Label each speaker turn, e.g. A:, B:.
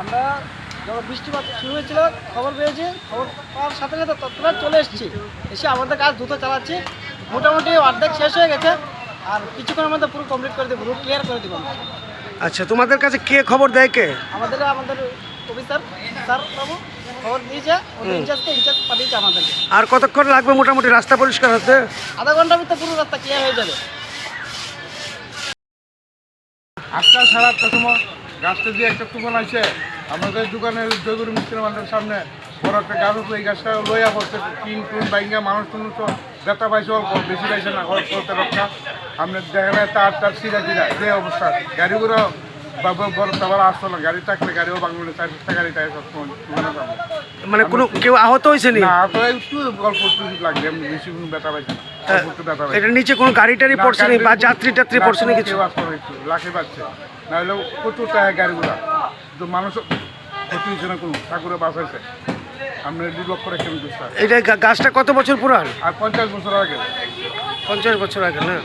A: আমরা যখন বৃষ্টিপাত শুরু হয়েছিল খবর পেয়েছি খবর পাওয়ার সাথে সাথে তৎক্ষণাৎ চলে এসেছি। এসে আমাদের কাজ দ্রুত চালাচ্ছি। মোটামুটি অর্ধেক শেষ হয়ে গেছে। আর কিছুক্ষণের মধ্যে পুরো কমপ্লিট করে দেবো রুট ক্লিয়ার করে দেবো
B: আচ্ছা তোমাদের কাছে কে খবর দেয় কে?
A: আমাদের আমাদের অফিসার স্যার বাবু খবর দিয়েছে ইনচার্জকে ইনচার্জ পাঠিয়েছে আমাদেরকে।
B: আর কতক্ষণ লাগবে মোটামুটি রাস্তা পরিষ্কার হতে?
A: আধা ঘণ্টার ভিতরে পুরো রাস্তা ক্লিয়ার হয়ে যাবে।
C: আটটা সাড়ে আটটার সময় গাছটা দিয়ে একটা তুফান আছে আমাদের দোকানের জয়গুরু মিস্ত্রি মান্ডের সামনে বড় একটা গাছ আছে, এই গাছটা লইয়া পড়ছে টিন টুন বাইঙ্গা মানুষ টুনুষ বেতা পাইছে, অল্প, বেশি পাইছে না করতে রক্ষা দেখা যায় তার তার সিরা সিরা যে অবস্থা। গাড়িগুলো বাবু বড় তাবার আসতো না গাড়ি থাকলে গাড়িও বাংলা চার পাঁচটা গাড়ি তাই সব সময়
B: মানে কোনো কেউ আহত হয়েছে এটা নিচে কোনো গাড়ি টাড়ি পড়ছে নি বা যাত্রী টাত্রী পড়ছে না কিছু?
C: কেউ আসতো না একটু, লাখে পাচ্ছে না হলে প্রচুর টাকা গাড়িগুলা। তো মানুষ ক্ষতি হয়েছে না কোনো? ঠাকুরে বাঁচাইছে। আমরা দু লক্ষ রেখে
B: এটা গাছটা কত বছর পুরান?
C: আর পঞ্চাশ বছর আগে।
B: পঞ্চাশ বছর আগে না?